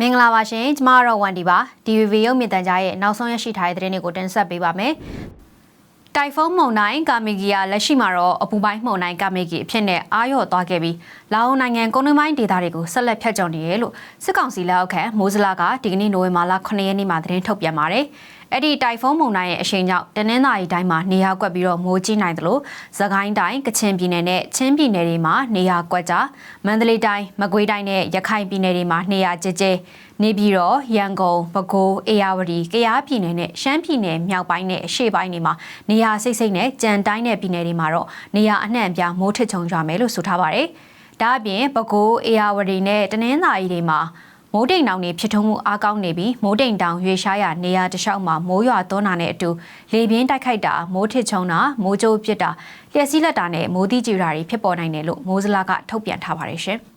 မင်္ဂလာပါရှင်ကျမကတော့ဝန်ဒီပါ DVB ရုပ်မြင်သံကြားရဲ့နောက်ဆုံးရရှိထားတဲ့သတင်းတွေကိုတင်ဆက်ပေးပါမယ်တိုင်ဖုန်းမုန်တိုင်းကာမီဂီယာလက်ရှိမှာတော့အပူပိုင်းမုန်တိုင်းကာမီဂီအဖြစ်နဲ့အာရော့သွားခဲ့ပြီးလာအိုနိုင်ငံကုန်းတွင်းပိုင်းဒေသတွေကိုဆက်လက်ဖြတ်ကျော်နေရလို့စစ်ကောင်စီလက်အောက်ခံမိုးစလာကဒီကနေ့နိုဝင်ဘာလ9ရက်နေ့မှာသတင်းထုတ်ပြန်ပါတယ်။ အဲ့ဒီတိုင်ဖုန်းမုန်တိုင်းရဲ့အရှိန်ကြောင့်တနင်္သာရီတိုင်းမှာနေရာကွက်ပြီးတော့မိုးကြီးနိုင်တယ်လို့သခိုင်းတိုင်းကချင်ပြည်နယ်နဲ့ချင်းပြည်နယ်တွေမှာနေရာကွက်ကြမန္တလေးတိုင်းမကွေးတိုင်းနဲ့ရခိုင်ပြည်နယ်တွေမှာနေရာကျကျနေပြီးတော့ရန်ကုန်ပဲခူးအေရဝတီကယားပြည်နယ်နဲ့ရှမ်းပြည်နယ်မြောက်ပိုင်းနဲ့အရှေ့ပိုင်းတွေမှာနေရာစိတ်စိတ်နဲ့ကြံတိုင်းတဲ့ပြည်နယ်တွေမှာတော့နေရာအနှံ့အပြားမိုးထစ်ချုံကြမယ်လို့ဆိုထားပါတယ်။ဒါအပြင်ပဲခူးအေရဝတီနဲ့တနင်္သာရီတွေမှာ မိုးတိမ်တောင်တွေဖြစ်ထုံးမှုအားကောင်းနေပြီးမိုးတိမ်တောင်ရွေရှားရာနေရာတစ်လျှောက်မှာမိုးရွာသွန်းတာနဲ့အတူလေပြင်းတိုက်ခိုက်တာမိုးထစ်ချုံတာမိုးကြိုးပစ်တာလျှက်စီးလက်တာနဲ့မိုးတိကျူတာတွေဖြစ်ပေါ်နိုင်တယ်လို့မိုးစလာကထုတ်ပြန်ထားပါတယ်ရှင်။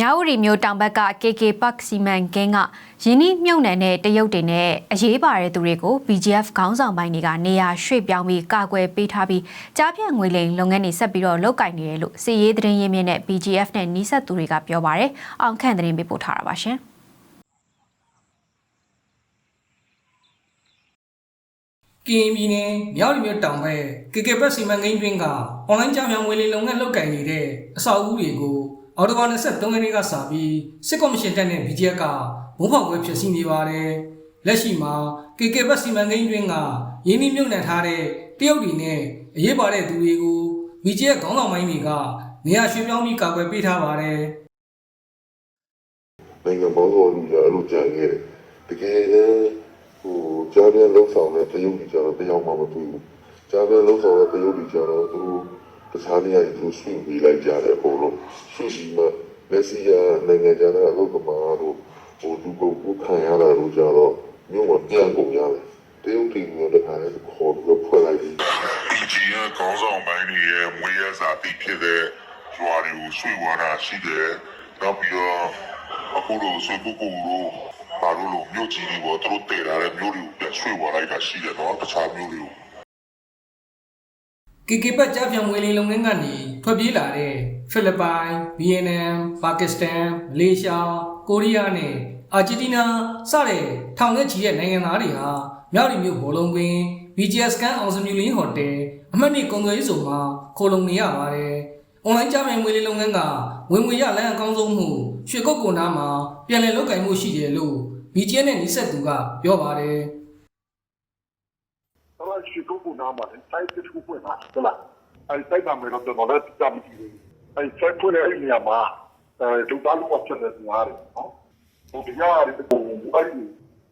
မြောက်ဥရီမျိုးတောင်ဘက်က KK Park စီမံကိန်းကယင်းနှိမြုပ်နှံတဲ့တရုတ်တွေနဲ့အရေးပါတဲ့သူတွေကို BGF ခေါင်းဆောင်ပိုင်းတွေကနေရာရွှေ့ပြောင်းပြီးကာကွယ်ပေးထားပြီးကြားပြန့်ငွေလိမ်လုပ်ငန်းတွေဆက်ပြီးတော့လုပ်ကင်နေတယ်လို့စီရေးသတင်းရင်းမြစ်နဲ့ BGF နဲ့နှိဆက်သူတွေကပြောပါတယ်။အောင်ခန့်သတင်းပေးပို့ထားတာပါရှင်။ကရင်ပြည်နယ်မြောက်ရီမြို့တောင်ဘက်ကေကေဘက်စီမံကိန်းတွင်ကအွန်လိုင်းကြောင်ပြောင်ငွေလေးလုပ်ငန်းလုပ်ကိုင်နေတဲ့အဆောက်အဦတွေကို အော်တိုဘာ23ရက်နေ့ကစပြီးစစ်ကော်မရှင်တပ်နဲ့ BGF ကဘုံဖောက်ခွဲဖြစ်စီနေပါတယ်။လက်ရှိမှာကေကေဘက်စီမံကိန်းတွင်ကရင်းနှီးမြှုပ်နှံထားတဲ့တရုတ်တွေနဲ့အရေးပါတဲ့သူတွေကို BGF ခေါင်းဆောင်ပိုင်းတွေကနေရာရွှေ့ပြောင်းပြီးကာကွယ်ပေးထားပါတယ်။နိုင်ငံပေါင်းစုံလူကြီးအဲ့လိုကြံခဲ့တယ်တကယ်လည်းဟိုကြားပြန်လှုပ်ဆောင်တဲ့တရုတ်ကြီးကြတော့တယောက်မှမတွေ့ဘူးကြားပြန်လှုပ်ဆောင်တဲ့တရုတ်ကြီးကြတော့သူ တို့တခြားနေရာကြီးသူဆွင့်ပြီးလိုက်ကြတယ်အကုန်လုံးဆွင့်ပြီးမှလက်စီယာနိုင်ငံခြားကအလုပ်သမားတို့ဟိုသူကိုကိုခံရတာတို့ကြတော့မြို့မှာပြန်ကုန်ရတယ်တရုတ်ပြည်မျိုးတခါလည်းခေါ်ပြီးဖွဲ့လိုက်ပြီး PGN ခေါင်းဆောင်ပိုင်းတွေရဲ့မွေးရစာတိဖြစ်တဲ့ရွာတွေကိုဆွေးဝါတာရှိတယ်။နောက်ပြီးတော့အခုလိုဆွေးပုဂ္ဂိုလ်တို့ဘာလို့လို့မြို့ကြီးတွေပေါ်သူတို့တည်လာတဲ့မြို့တွေကိုပြန်ဆွေးဝါလိုက်တာရှိတယ်နော်တခြားမြို့တွေကို ကေကေပတ်ကြားပြန်ငွေလိမ်လုပ်ငန်းကနေထွက်ပြေးလာတဲ့ဖိလစ်ပိုင်၊ဗီယက်နမ်၊ပါကစ္စတန်၊မလေးရှား၊ကိုရီးယားနဲ့အာဂျင်တီးနားစတဲ့ထောင်နဲ့ချီတဲ့နိုင်ငံသားတွေဟာမြောက်ရီမြို့ဘောလုံးကွင်း BGS ကန်အောင်စမြူလင်းဟိုတယ်အမှတ်နှစ်ကုန်သွယ်ရေးဆိုမှာခိုလုံနေရပါတယ်။ online ကြားပြန်ငွေလိမ်လုပ်ငန်းကဝင်ငွေရလမ်းအကောင်းဆုံးမှုရွှေကုတ်ကွန်နာမှာပြန်လည်လုပ်ကင်မှုရှိတယ်လို့ BGS နဲ့နှိစက်သူကပြောပါတယ်။ တော့ရှိကုတ်ကူနာမှာစိုက်တစ်ခုပွင့်တာဟုတ်လားအဲစိုက်ပါမယ်တော့တော့လည်းတမ်းကြည့်အဲစိုက်ဖွင့်တဲ့နေရာမှာအဲဒုတာလုံးဝဖြစ်နေတယ်နော်ဟိုတရားရီကိုအဲ့ဒီ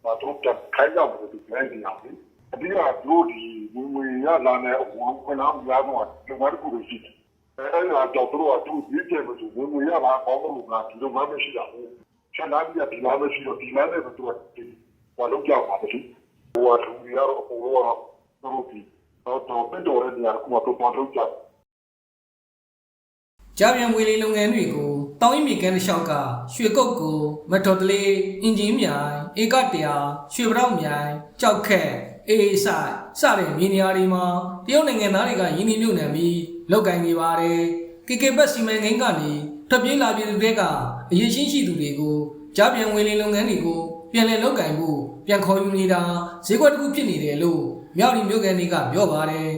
မှာတော့တခိုင်းရမယ်ဒီလိုနေရာလေးအဒီကတို့ဒီဝင်ဝင်ရလာတဲ့အဝန်ခွင့်အောင်များတော့ဒီမှာတခုလို့ရှိတယ်အဲအဲ့တော့တို့ကသူဒီကျမသူဝင်ဝင်ရလာပေါင်းလို့ငါဒီလိုမှမရှိတာဘူးချက်လာပြီးဒီမှာမရှိတော့ဒီမှာလည်းသူကဒီဘာလို့ကြောက်ပါလဲဟိုကသူရတော့ဟိုကတော့ တို့ဒီတော့တော့ပြတော်ရတဲ့နေရာကတော့တော့တော့ကြကြားပြန်ဝေးလေးလုပ်ငန်းတွေကိုတောင်းရင်မြေကန်းတစ်လျှောက်ကရွှေကုတ်ကိုမက်တော်တလေးအင်ဂျင်မြိုင်ဧကတရာရွှေပရောက်မြိုင်ကြောက်ခက်အေးဆိုင်စတဲ့မြေနေရာတွေမှာတရုတ်နိုင်ငံသားတွေကရင်းနှီးမြှုပ်နှံပြီးလုပ်ကိုင်နေပါတယ်ကေကေဘက်စီမံကိန်းကနေထွက်ပြေးလာပြည်သူတွေကအရေးရှိရှိသူတွေကိုကြားပြန်ဝေးလေးလုပ်ငန်းတွေကိုပြန်လည်လုပ်ကိုင်ဖို့ပြန်ခေါ်ယူနေတာဈေးကွက်တစ်ခုဖြစ်နေတယ်လို့ မြောက်ရီမြို့ကန်တွေကပြောပါတယ်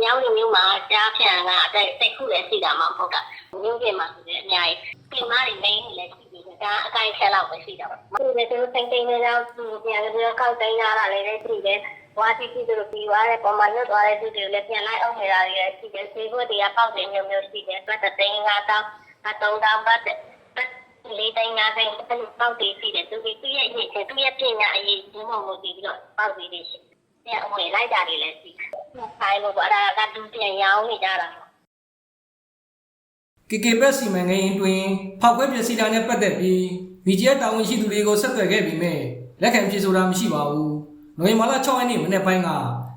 မြောက်ရီမျိုးမှာကြားဖြန့်ကအတိုက်စိတ်ခုလည်းရှိတာမှမဟုတ်တာမျိုးပြင်မှာဆိုတဲ့အများကြီးပြင်မာတွေမင်းလည်းရှိသေးတယ်ဒါအကိုင်ဆက်လောက်ပဲရှိတာပါသူလည်းသူစိတ်တိမ်နေတော့သူပြန်ပြီးတော့ကောက်တိုင်းရတာလည်းရှိတယ်ဝါစီစီတို့ပြီးသွားတဲ့ပုံမှန်လွတ်သွားတဲ့သူတွေလည်းပြန်လိုက်အောင်နေတာတွေလည်းရှိတယ်ဈေးဘွက်တွေကပေါက်တယ်မျိုးမျိုးရှိတယ်ပတ်တဲ့ငါတောင်းအတုံးတောင်းပတ်တဲ့ လေးတိုင်းငါတိုင်းအဲ့လိုပေါက်တယ်ရှိတယ်သူကသူ့ရဲ့အရေးသူ့ရဲ့ပညာအရေးဒီမှာမို့ပြီးတော့ပေါက်ပြီးနေရှိတယ်ပြန်ဝင်လိုက်တာတွေလည်းရှိတယ်ဆိုင်လို့အဲ့ဒါကတူပြန်ရောင်းနေကြတာကေကေဘက်စီမံကိန်းအတွင်းဖောက်ခွဲပျက်စီးတာနဲ့ပတ်သက်ပြီး BGF တာဝန်ရှိသူတွေကိုဆက်သွယ်ခဲ့ပြီးမြဲလက်ခံဖြေဆိုတာမရှိပါဘူး။နိုဝင်ဘာလ6ရက်နေ့မနေ့ပိုင်းက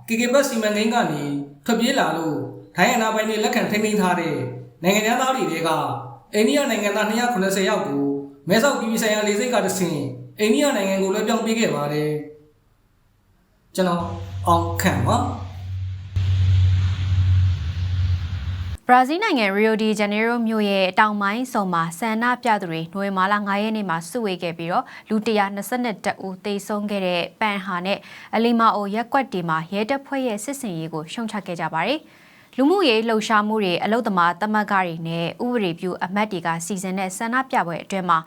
ကေကေဘက်စီမံကိန်းကနေထွက်ပြေးလာလို့ထိုင်းအနာပိုင်းတွေလက်ခံထိန်းသိမ်းထားတဲ့နိုင်ငံသားတွေတွေက အိန္ဒိယနိုင်ငံသား290ယောက်ကိုမဲဆောက်ပြည်ပြည်ဆိုင်ရာလေဆိပ်ကတဆင့်အိန္ဒိယနိုင်ငံကိုလွှဲပြောင်းပေးခဲ့ပါတယ်။ကျွန်တော်အောင်ခန့်ပါ။ဘရာဇီးနိုင်ငံရီယိုဒီဂျနေရိုမြို့ရဲ့တောင်ပိုင်းစုံမှာဆန္ဒပြသူတွေနိုဝင်ဘာလ9ရက်နေ့မှာစုဝေးခဲ့ပြီးတော့လူ122ဦးသေဆုံးခဲ့တဲ့ပန်ဟာနဲ့အလီမာအိုရက်ကွက်တီမှာရဲတပ်ဖွဲ့ရဲ့စစ်စင်ရေးကိုရှုံချခဲ့ကြပါတယ်။ လူမှုရေးလှုပ်ရှားမှုတွေအလုသမာတမတ်ကတွေနဲ့ဥပဒေပြုအမတ်တွေကစီစဉ်တဲ့ဆန္ဒပြပွဲအတွင်းမှာ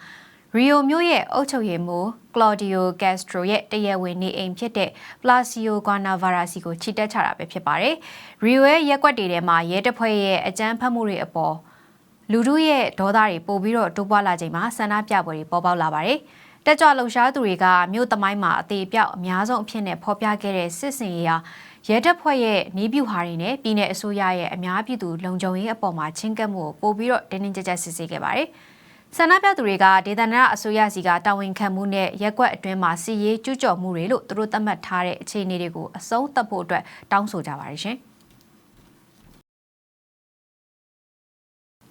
ရီယိုမြို့ရဲ့အုပ်ချုပ်ရေးမှူးကလော်ဒီယိုကက်စထရိုရဲ့တရားဝင်နေအိမ်ဖြစ်တဲ့ပလာစီယိုကွာနာဗာရာစီကိုချီတက်ချတာပဲဖြစ်ပါတယ်။ရီယိုရဲ့ရက်ကွက်တွေထဲမှာရဲတပ်ဖွဲ့ရဲ့အကြမ်းဖက်မှုတွေအပေါ်လူထုရဲ့ဒေါသတွေပို့ပြီးတော့တိုးပွားလာချိန်မှာဆန္ဒပြပွဲတွေပေါ်ပေါက်လာပါတယ်။ တက်ကြွလှုပ်ရှားသူတွေကမြို့သမိုင်းမှာအသေးအပြောက်အများဆုံးအဖြစ်နဲ့ဖော်ပြခဲ့တဲ့စစ်စင်ရေးဟာရဲတပ်ဖွဲ့ရဲ့နီးပြူဟာတွေနဲ့ပြည်내အစိုးရရဲ့အများပြည်သူလုံခြုံရေးအပေါ်မှာချင်းကပ်မှုကိုပို့ပြီးတော့တင်းတင်းကြပ်ကြပ်စစ်ဆေးခဲ့ပါတယ်။ဆန္ဒပြသူတွေကဒေသနာအစိုးရစီကတာဝန်ခံမှုနဲ့ရက်ကွက်အတွင်းမှာစီရေးကျူးကျော်မှုတွေလို့သူတို့သတ်မှတ်ထားတဲ့အခြေအနေတွေကိုအဆုံးသတ်ဖို့အတွက်တောင်းဆိုကြပါတယ်ရှင်။